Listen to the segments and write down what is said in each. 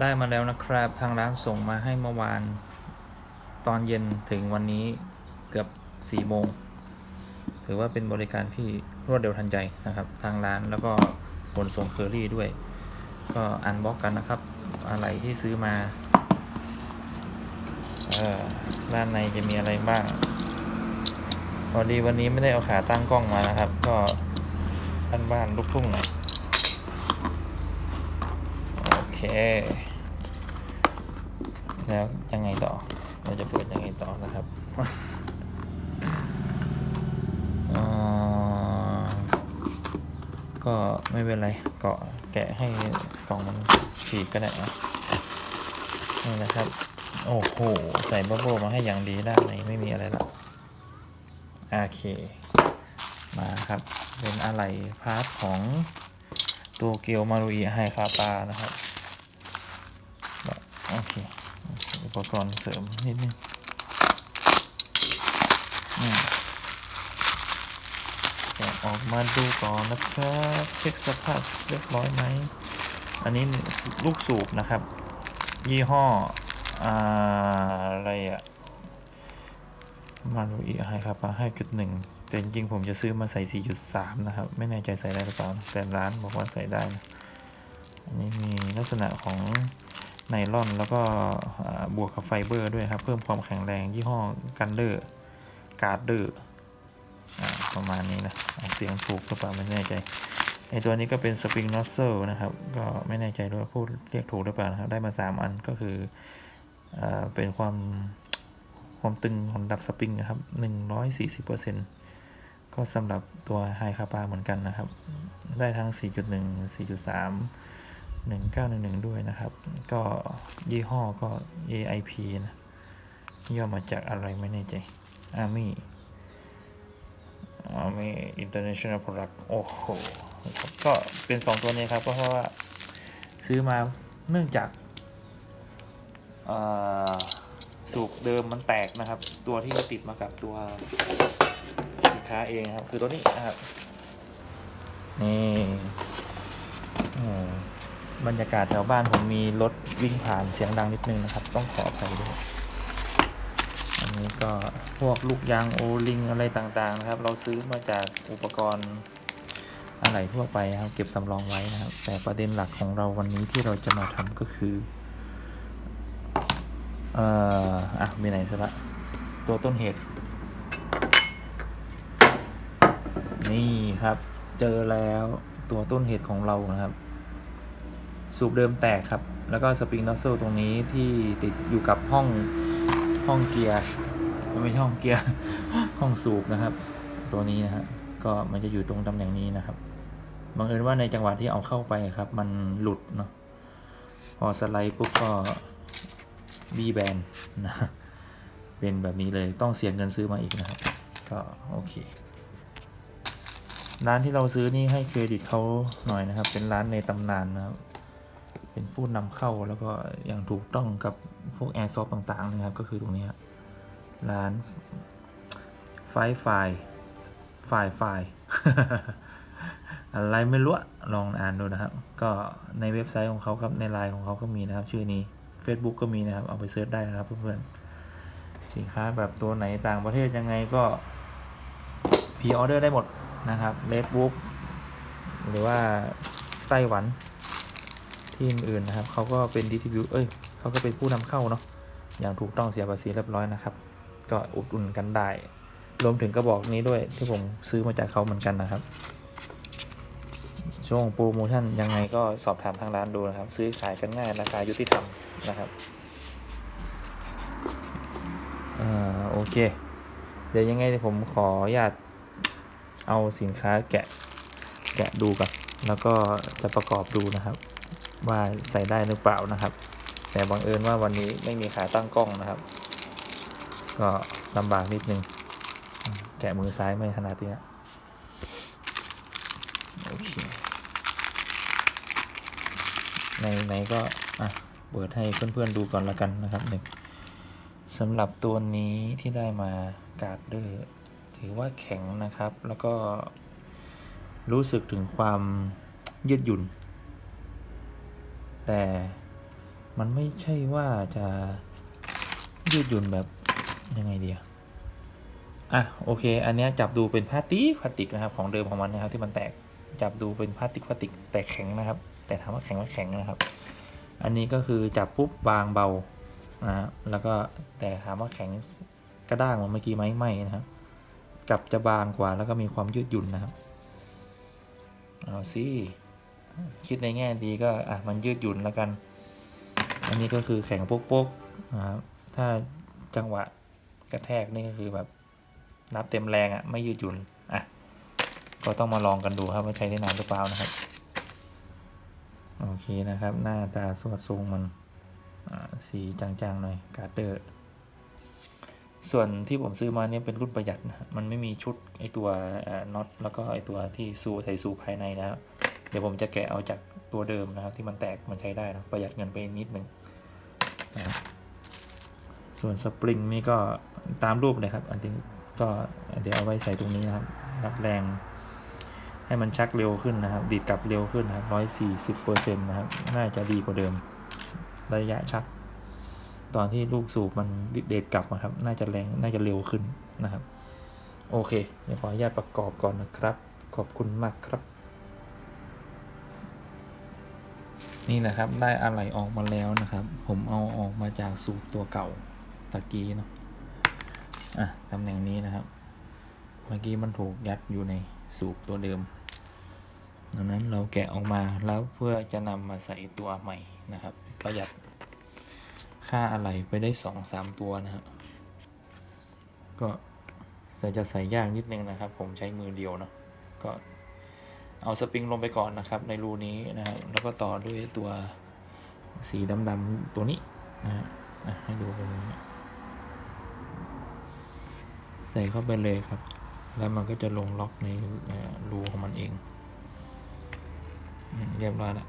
ได้มาแล้วนะครับ ทางร้านส่งมาให้เมื่อวาน ตอนเย็นถึงวันนี้เกือบ4โมง ถือว่าเป็นบริการที่รวดเร็วทันใจนะครับ ทางร้านแล้วก็ขนส่งเคอรี่ด้วย ก็อันบ็อกกันนะครับ อะไรที่ซื้อมา เออด้านในจะมีอะไรบ้าง พอดีวันนี้ไม่ได้เอาขาตั้งกล้องมานะครับ ก็บ้านบ้านลูกทุ่งหน่อยโอเค แล้วยังไงต่อ เราจะเปิดยังไงต่อนะครับอ่อก็ไม่เป็นไรเกาะแกะให้กล่องมันฉีกก็ได้นะนี่นะครับ โอ้โห ใส่บับเบิ้ลมาให้อย่างดีด้านในไม่มีอะไรละ เค มาครับ เป็นอะไรพาร์ทของตัวเกียวมารุอิไฮคาปานะครับโอเค อุปกรณ์เสริมนิดนึงอืมแกะออกมาดูก่อนนะครับเช็คสภาพเรียบร้อยไหม อันนี้ลูกสูบนะครับ ยี่ห้อออะไรอะ มารุอิไฮครับให้จุดหนึ่งแต่จริงๆผมจะซื้อมาใส่4.3นะครับ ไม่แน่ใจใส่ได้หรือเปล่า แต่ร้านบอกว่าใส่ได้นะอันนี้มีลักษณะของไนลอนแล้วก็บวกกับไฟเบอร์ด้วยครับ เพิ่มความแข็งแรงยี่ห้อกันเดอร์การ์ดเดอร์ประมาณนี้นะออกเสียงถูกหรือเปล่าไม่แน่ใจไอตัวนี้ก็เป็นสปริงนอสเซลนะครับ ก็ไม่แน่ใจด้วยว่าพูดเรียกถูกหรือเปล่านะครับ ได้มา 3 อันก็คืออเป็นความ ความตึงของดับสปริงนะครับ 140%ก็สำหรับตัวไฮคาปาเหมือนกันนะครับ ได้ทั้ง 4.1 4.3 1911 ด้วยนะครับ ก็ยี่ห้อก็ AIP นะย่อมาจากอะไรไม่แน่ใจ Army Army International Product โอ้โหนะครับก็เป็น 2 ตัวนี้ครับเพราะว่าซื้อมาเนื่องจากเอ่อ สูบเดิมมันแตกนะครับ ตัวที่ติดมากับตัวสินค้าเองครับ คือตัวนี้นะครับนี่บรรยากาศแถวบ้านผมมีรถวิ่งผ่านเสียงดังนิดนึงนะครับ ต้องขออภัยด้วยอันนี้ก็พวกลูกยางโอลิงอะไรต่างๆนะครับ เราซื้อมาจากอุปกรณ์อะไรทั่วไปครับ เก็บสำรองไว้นะครับ แต่ประเด็นหลักของเราวันนี้ที่เราจะมาทำก็คือ เอ่ออะ มีไหนซะละตัวต้นเหตุ นี่ครับ เจอแล้วตัวต้นเหตุของเรานะครับ สูบเดิมแตกครับ แล้วก็สปริงนอสเซลตรงนี้ที่ติดอยู่กับห้องห้องเกียร์ไม่ใช่ห้องเกียร์ห้องสูบนะครับ ตัวนี้นะฮะก็มันจะอยู่ตรงตำแหน่งนี้นะครับบังเอิญว่าในจังหวะที่เอาเข้าไปครับ มันหลุดเนาะพอสไลด์ปุ๊บก็ บีแบนนะเป็นแบบนี้เลยต้องเสียเงินซื้อมาอีกนะครับ ก็โอเค ร้านที่เราซื้อนี่ให้เครดิตเขาหน่อยนะครับ เป็นร้านในตำนานนะครับ เป็นผู้นำเข้าแล้วก็อย่างถูกต้องกับพวกแอร์ซอฟต่างๆนะครับ ก็คือตรงนี้ครับร้านไฟไฟไฟไฟอะไรไม่รู้อะลองอ่านดูนะครับ ก็ในเว็บไซต์ของเขาครับในไลน์ของเขาก็มีนะครับ ชื่อนี้ Facebook ก็มีนะครับ เอาไปเซิร์ชได้นะครับเพื่อนๆสินค้าแบบตัวไหนต่างประเทศยังไงก็พ r ออเดอร์ได้หมดนะครับเลดบุ๊กหรือว่าไต้หวันที่อื่นๆนะครับเขาก็เป็นดิสติบิวเอ้ยเขาก็เป็นผู้นำเข้าเนาะอย่างถูกต้องเสียภาษีเรียบร้อยนะครับ ก็อุดหนุนกันได้ รวมถึงกระบอกนี้ด้วยที่ผมซื้อมาจากเขาเหมือนกันนะครับ ช่วงโปรโมชั่นยังไงก็สอบถามทางร้านดูนะครับ ซื้อขายกันง่ายราคายุติธรรมนะครับอ่าโอเค เดี๋ยวยังไงผมขออนุญาตเอาสินค้าแกะแกะดูก่อนแล้วก็จะประกอบดูนะครับ ว่าใส่ได้หรือเปล่านะครับ แต่บังเอิญว่าวันนี้ไม่มีขาตั้งกล้องนะครับ ก็ลำบากนิดนึง แกะมือซ้ายไม่ขนาดนี้โอเค ในในก็อะเปิดให้เพื่อนๆดูก่อนละกันนะครับหนึ่งสำหรับตัวนี้ที่ได้มาการ์ดเดอร์ถือว่าแข็งนะครับ แล้วก็รู้สึกถึงความยืดหยุ่น แต่มันไม่ใช่ว่าจะยืดหยุ่นแบบยังไงเดียอะโอเค อันนี้จับดูเป็นพลาสติกพลาสติกนะครับของเดิมของมันนะครับที่มันแตกจับดูเป็นพลาสติกพลาสติกแต่แข็งนะครับ แต่ถามว่าแข็งว่แข็งนะครับ อันนี้ก็คือจับปุ๊บบางเบานะฮะแล้วก็แต่ถามว่าแข็งกระด้างเหมือนเมื่อกี้ไหมไม่นะครับจับจะบางกว่าแล้วก็มีความยืดหยุ่นนะครับเอาสิคิดในแง่ดีก็อะมันยืดหยุ่นแล้วกัน อันนี้ก็คือแข็งโป๊กๆนะครับถ้าจังหวะกระแทกนี่ก็คือแบบนับเต็มแรงอะ่ะไม่ยืดหยุ่นอะก็ต้องมาลองกันดูครับว่าใช้ได้นานหรือเปล่านะครับ โอเคนะครับ หน้าตาสวดทรงมันสีจางๆหน่อยกาเดอร์ส่วนที่ผมซื้อมาเนี่ยเป็นรุ่นประหยัดนะมันไม่มีชุดไอตัวน็อตแล้วก็ไอตัวที่ซูใส่ซูภายในนะเดี๋ยวผมจะแกะเอาจากตัวเดิมนะครับ ที่มันแตกมันใช้ได้นะประหยัดเงินไปนิดนึงนะส่วนสปริงนี่ก็ตามรูปเลยครับ อันนี้ก็เดี๋ยวเอาไว้ใส่ตรงนี้นะครับรับแรง ให้มันชักเร็วขึ้นนะครับ ดีดกลับเร็วขึ้นนะครับร้อยสี่สิบเปอร์เซ็นต์นะครับ น่าจะดีกว่าเดิม ระยะชัก ตอนที่ลูกสูบมันเดดกลับนะครับ น่าจะแรง น่าจะเร็วขึ้นนะครับ โอเค เดี๋ยวขออนุญาตประกอบก่อนนะครับ ขอบคุณมากครับ นี่นะครับ ได้อะไหล่ออกมาแล้วนะครับ ผมเอาออกมาจากสูบตัวเก่าตะกี้เนาะ อะ ตำแหน่งนี้นะครับ เมื่อกี้มันถูกยัดอยู่ในสูบตัวเดิม ดังนั้นเราแกะออกมาแล้วเพื่อจะนำมาใส่ตัวใหม่นะครับ ประหยัดค่าอะไหล่ไปได้สองสามตัวนะครับก็ใส่จะใส่ยากนิดนึงนะครับ ผมใช้มือเดียวเนาะก็เอาสปริงลงไปก่อนนะครับ ในรูนี้นะครับแล้วก็ต่อด้วยตัวสีดำๆตัวนี้นะฮะให้ดูตรงนี้ใส่เข้าไปเลยครับ แล้วมันก็จะลงล็อกในรูของมันเอง เรียบร้อยแล้ว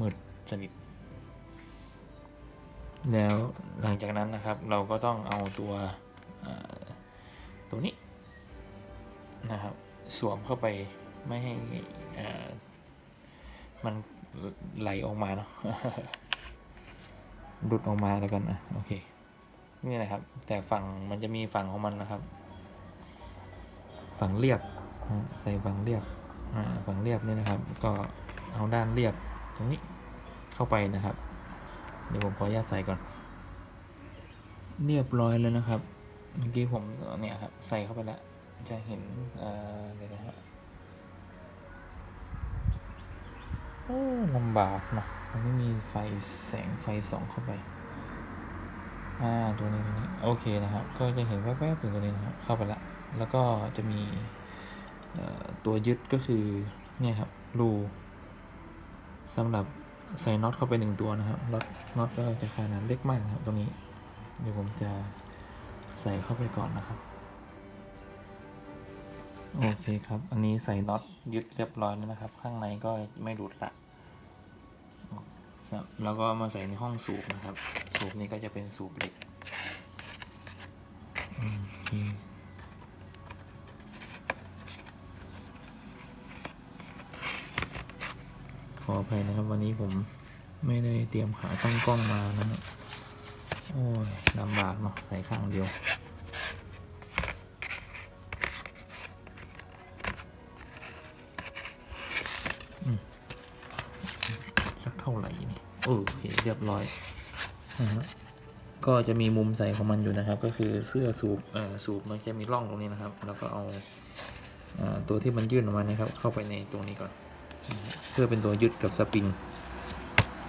มืดสนิท แล้วหลังจากนั้นนะครับ เราก็ต้องเอาตัวตัวนี้นะครับ สวมเข้าไปไม่ให้มันไหลออกมาเนาะหลุดออกมาแล้วกันอะโอเค นี่นะครับ แต่ฝั่งมันจะมีฝั่งของมันนะครับ ฝั่งเรียบใส่ฝั่งเรียบ อ่าฝั่งเรียบนี่นะครับ ก็เอาด้านเรียบตรงนี้เข้าไปนะครับ เดี๋ยวผมขออนุญาตใส่ก่อน เรียบร้อยแล้วนะครับ เมื่อกี้ผมเนี่ยครับใส่เข้าไปแล้วจะเห็นเอ่อเดี๋ยวนะฮะโอ้ลำบากเนาะมันไม่มีไฟแสงไฟส่องเข้าไปอ่าตัวนี้ตัวนี้โอเคนะครับ ก็จะเห็นแวบๆถึงตัวนี้นะครับเข้าไปละแล้วก็จะมี ตัวยึดก็คือเนี่ยครับรูสำหรับใส่น็อตเข้าไปหนึ่งตัวนะครับน็อตน็อตก็จะขนาดเล็กมากครับตรงนี้ เดี๋ยวผมจะใส่เข้าไปก่อนนะครับ โอเคครับ อันนี้ใส่น็อตยึดเรียบร้อยแล้วนะครับ ข้างในก็ไม่หลุดละครับแล้วก็มาใส่ในห้องสูบนะครับ สูบนี้ก็จะเป็นสูบเหล็กอืมโอเค ออภัยนะครับ วันนี้ผมไม่ได้เตรียมขาตั้งกล้องมานะโอ้ยลำบากเนาะใส่ข้างเดียวสักเท่าไหร่นี่โอเคเรียบร้อยนะฮะก็จะมีมุมใส่ของมันอยู่นะครับ ก็คือเสื้อสูบเอ่อสูบมันจะมีร่องตรงนี้นะครับ แล้วก็เอาอตัวที่มันยื่นออกมานะครับ เข้าไปในตรงนี้ก่อน เพื่อเป็นตัวยึดกับสปริง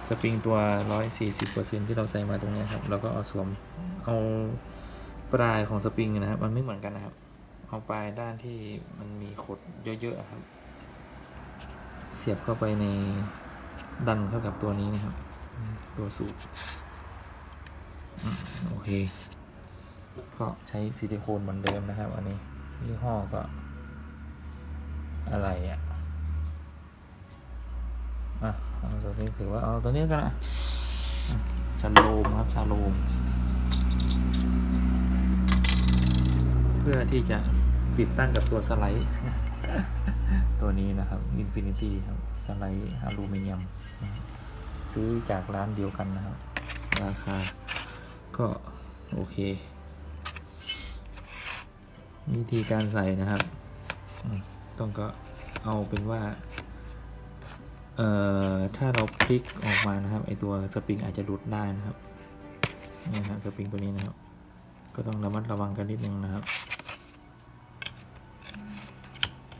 สปริงตัว 140%ที่เราใส่มาตรงนี้ครับแล้วก็เอาสวม เอาปลายของสปริงนะครับ มันไม่เหมือนกันนะครับ เอาปลายด้านที่มันมีขดเยอะๆครับ เสียบเข้าไปในดันเข้ากับตัวนี้นะครับ ตัวสูบโอเค ก็ใช้ซิลิโคนเหมือนเดิมนะครับ อันนี้ยี่ห้อก็อะไรอะอะ ตัวนี้ถือว่าเอาตัวนี้กันนะอะชาโลมครับชาโลม เพื่อที่จะติดตั้งกับตัวสไลด์ ตัวนี้นะครับ Infinity ครับสไลด์อลูมิเนียมนะครับซื้อจากร้านเดียวกันนะครับ ราคา ก็โอเค วิธีการใส่นะครับอืมต้องก็เอาเป็นว่า เอ่อถ้าเราพลิกออกมานะครับไอตัวสปริงอาจจะหลุดได้นะครับนี่ฮะสปริงตัวนี้นะครับ ก็ต้องระมัดระวังกันนิดนึงนะครับ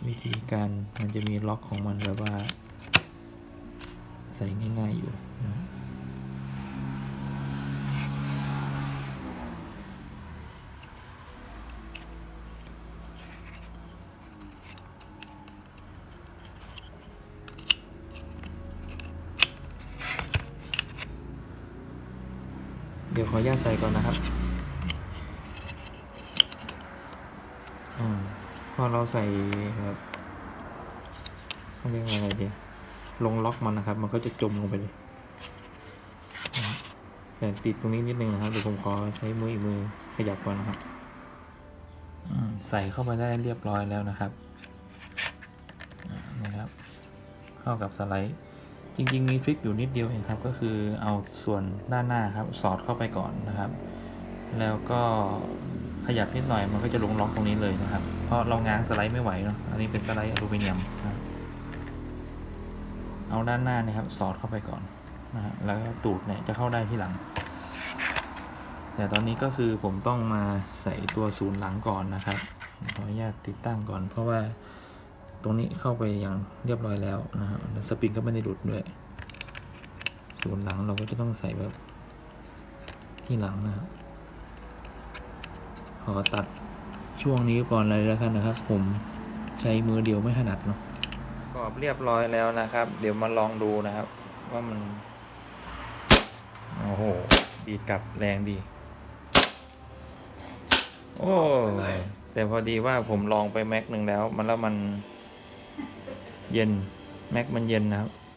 วิธีการมันจะมีล็อกของมันแบบว่า ใส่ง่ายๆอยู่นะ ดี๋ยวขออนุญาตใส่ก่อนนะครับอพอเราใส่แบบเขาเรียกว่าอะไรเดียลงล็อกมันนะครับ มันก็จะจมลงไปเลยแต่ติดตรงนี้นิดนึงนะครับเดี๋ยวผมขอใช้มืออีกมือขยับก่อนนะครับใส่เข้าไปได้เรียบร้อยแล้วนะครับนะครับ เข้ากับสไลด์ จริง ๆ มีทริคอยู่นิดเดียวเองครับ ก็คือเอาส่วนด้านหน้าครับ สอดเข้าไปก่อนนะครับ แล้วก็ขยับนิดหน่อยมันก็จะลงล็อกตรงนี้เลยนะครับ เพราะเราง้างสไลด์ไม่ไหวเนาะอันนี้เป็นสไลด์อลูมิเนียมนะเอาด้านหน้านะครับ สอดเข้าไปก่อนนะฮะแล้วตูดเนี่ยจะเข้าได้ที่หลัง แต่ตอนนี้ก็คือผมต้องมาใส่ตัวศูนย์หลังก่อนนะครับขออนุญาตติดตั้งก่อน เพราะว่า ตรงนี้เข้าไปอย่างเรียบร้อยแล้วนะครับแล้วสปริงก็ไม่ได้หลุดด้วย ส่วนหลังเราก็จะต้องใส่แบบที่หลังนะครับขอตัดช่วงนี้ก่อนเลยแล้วกันนะครับ ผมใช้มือเดียวไม่ถนัดเนาะกรอบเรียบร้อยแล้วนะครับ เดี๋ยวมาลองดูนะครับ ว่ามัน โอ้โหดีดกลับแรงดี โอ้ยแต่พอดีว่าผมลองไปแม็กหนึ่งแล้ว มันแล้วมัน เย็นแม็กมันเย็นนะครับ